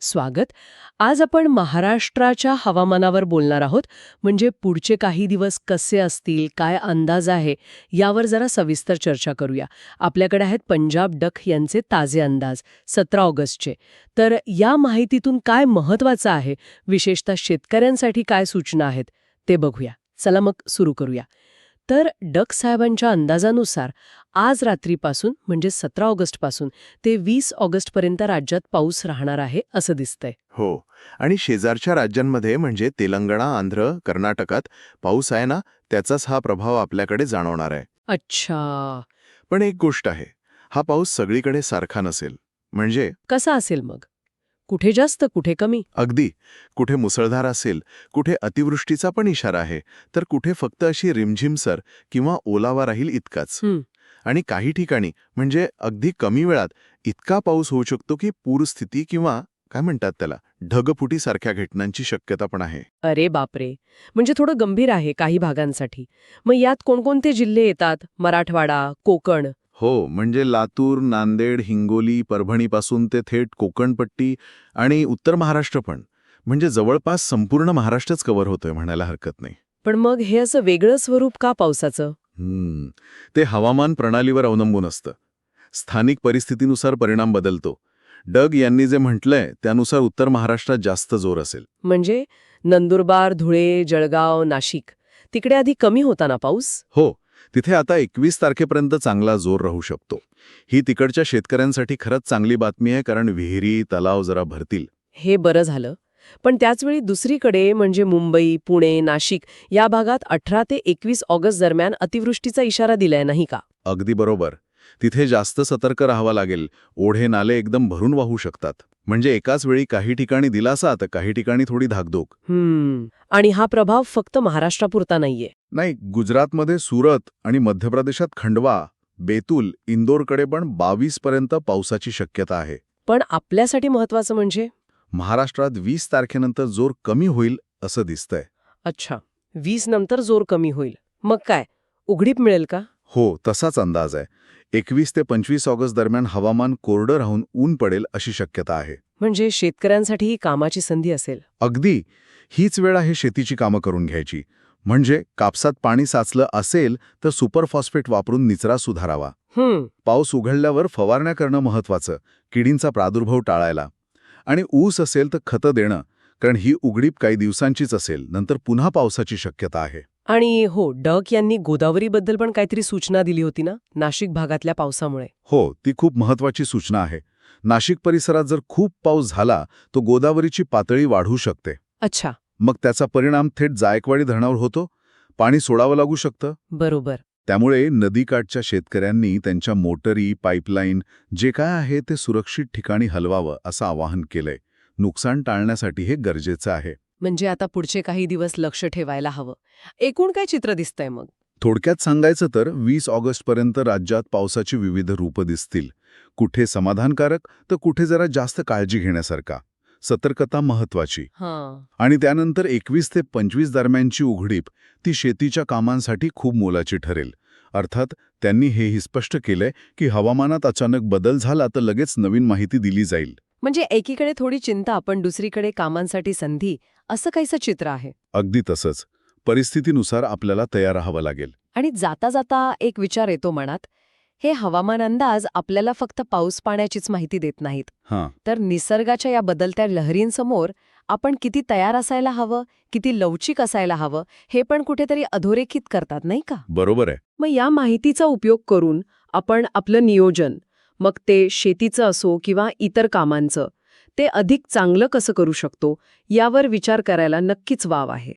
स्वागत. आज आपण महाराष्ट्राच्या हवामानावर बोलणार आहोत. म्हणजे पुढचे काही दिवस कसे असतील काय अंदाज आहे यावर जरा सविस्तर चर्चा करूया. आपल्याकडे आहेत पंजाब डक यांचे ताजे अंदाज सतरा ऑगस्टचे. तर या माहितीतून काय महत्वाचं आहे? विशेषतः शेतकऱ्यांसाठी काय सूचना आहेत? ते बघूया. चला मग सुरू करूया. तर डक साहेबांच्या अंदाजानुसार आज रात्रीपासून म्हणजे सतरा ऑगस्टपासून ते वीस ऑगस्टपर्यंत राज्यात पाऊस राहणार आहे असं दिसतंय. हो. आणि शेजारच्या राज्यांमध्ये म्हणजे तेलंगणा आंध्र कर्नाटकात पाऊस आहे ना त्याचाच हा प्रभाव आपल्याकडे जाणवणार आहे. अच्छा. पण एक गोष्ट आहे. हा पाऊस सगळीकडे सारखा नसेल. म्हणजे? कसा असेल मग? कुठे जास्त कुठे कमी? अगदी. कुठे मुसळधार असेल कुठे अतिवृष्टीचा पण इशारा आहे तर कुठे फक्त अशी रिमझिमसर किंवा ओलावा राहील इतकाच. आणि काही ठिकाणी म्हणजे अगदी कमी वेळात इतका पाऊस होऊ शकतो की पूरस्थिती किंवा काय म्हणतात त्याला ढगफुटीसारख्या घटनांची शक्यता पण आहे. अरे बापरे! म्हणजे थोडं गंभीर आहे काही भागांसाठी. मग यात कोणकोणते जिल्हे येतात? मराठवाडा कोकण हो म्हणजे लातूर नांदेड हिंगोली परभणीपासून ते थेट कोकणपट्टी आणि उत्तर महाराष्ट्र पण. म्हणजे जवळपास संपूर्ण महाराष्ट्रच कव्हर होतोय म्हणायला हरकत नाही. पण मग हे असं वेगळं स्वरूप का पावसाचं? हम्म, ते हवामान प्रणालीवर अवलंबून असतं. स्थानिक परिस्थितीनुसार परिणाम बदलतो. डग यांनी जे म्हटलंय त्यानुसार उत्तर महाराष्ट्रात जास्त जोर असेल. म्हणजे नंदुरबार धुळे जळगाव नाशिक तिकडे आधी कमी होता ना पाऊस? हो तिथे आता एकवीस तारखेपर्यंत चांगला जोर राहू शकतो. ही तिकडच्या शेतकऱ्यांसाठी खरंच चांगली बातमी आहे कारण विहिरी तलाव जरा भरतील. हे बरं झालं. पण त्याचवेळी दुसरीकडे म्हणजे मुंबई पुणे नाशिक या भागात अठरा ते एकवीस ऑगस्ट दरम्यान अतिवृष्टीचा इशारा दिलाय नाही का? अगदी बरोबर. तिथे जास्त सतर्क राहावं लागेल. ओढे नाले एकदम भरून वाहू शकतात. म्हणजे एकाच वेळी काही ठिकाणी दिलासा तर काही ठिकाणी थोडी धाकधूक. हम्म. आणि हा प्रभाव फक्त महाराष्ट्रापुरता नाहीये. नाही गुजरातमध्ये सुरत आणि मध्य प्रदेशात खंडवा बेतूल इंदोरकडे पण बावीस पर्यंत पावसाची शक्यता आहे. पण आपल्यासाठी महत्वाचं म्हणजे? महाराष्ट्रात वीस तारखेनंतर जोर कमी होईल असं दिसतंय. अच्छा. वीस नंतर जोर कमी होईल. मग काय? उघडीप मिळेल का? हो तसाच अंदाज आहे. एकवीस ते पंचवीस ऑगस्ट दरम्यान हवामान कोरडं राहून ऊन पडेल अशी शक्यता आहे. म्हणजे शेतकऱ्यांसाठी ही कामाची संधी असेल. अगदी. हीच वेळ आहे शेतीची कामं करून घ्यायची. म्हणजे कापसात पाणी साचलं असेल तर सुपरफॉस्फेट वापरून निचरा सुधारावा. हम्म. पाऊस उघडल्यावर फवारण्या करणं महत्वाचं किडींचा प्रादुर्भाव टाळायला. आणि ऊस असेल तर खतं देणं कारण ही उघडीप काही दिवसांचीच असेल नंतर पुन्हा पावसाची शक्यता आहे. आणि हो डक यांनी गोदावरीबद्दल पण काहीतरी सूचना दिली होती ना नाशिक भागातल्या पावसामुळे. हो ती खूप महत्वाची सूचना आहे. नाशिक परिसरात जर खूप पाऊस झाला तो गोदावरीची पातळी वाढू शकते. अच्छा. मग त्याचा परिणाम थेट जायकवाडी धरणावर होतो? पाणी सोडावं लागू शकतं? बरोबर. त्यामुळे नदीकाठच्या शेतकऱ्यांनी त्यांच्या मोटरी पाईपलाईन जे काय आहे ते सुरक्षित ठिकाणी हलवावं असं आवाहन केलंय. नुकसान टाळण्यासाठी हे गरजेचं आहे. म्हणजे आता पुढचे काही दिवस लक्ष ठेवायला हवं. एकूण काय चित्र दिसतंय मग? थोडक्यात सांगायचं तर वीस ऑगस्टपर्यंत राज्यात पावसाची विविध रूपं दिसतील. कुठे समाधानकारक तर कुठे जरा जास्त काळजी घेण्यासारखा. सतर्कता महत्वाची. हां. आणि त्यानंतर एकवीस ते पंचवीस दरम्यानची उघडीप ती शेतीच्या कामांसाठी खूप मोलाची ठरेल. अर्थात त्यांनी हेही स्पष्ट केलंय की हवामानात अचानक बदल झाला तर लगेच नवीन माहिती दिली जाईल. म्हणजे एकीकडे थोडी चिंता पण दुसरीकडे कामांसाठी संधी असं काहीसं चित्र आहे. अगदी तसंच. परिस्थितीनुसार आपल्याला तयार राहावं लागेल. आणि जाता जाता एक विचार येतो मनात हे हवामान अंदाज आपल्याला फक्त पाऊस पाण्याचीच माहिती देत नाहीत. हां. तर निसर्गाच्या या बदलत्या लहरींसमोर आपण किती तयार असायला हवं किती लवचिक असायला हवं हे पण कुठेतरी अधोरेखित करतात नाही का? बरोबर आहे. मग या माहितीचा उपयोग करून आपण आपलं नियोजन मग ते शेतीचं असो किंवा इतर कामांचं ते अधिक चांगलं कसं करू शकतो यावर विचार करायला नक्कीच वाव आहे.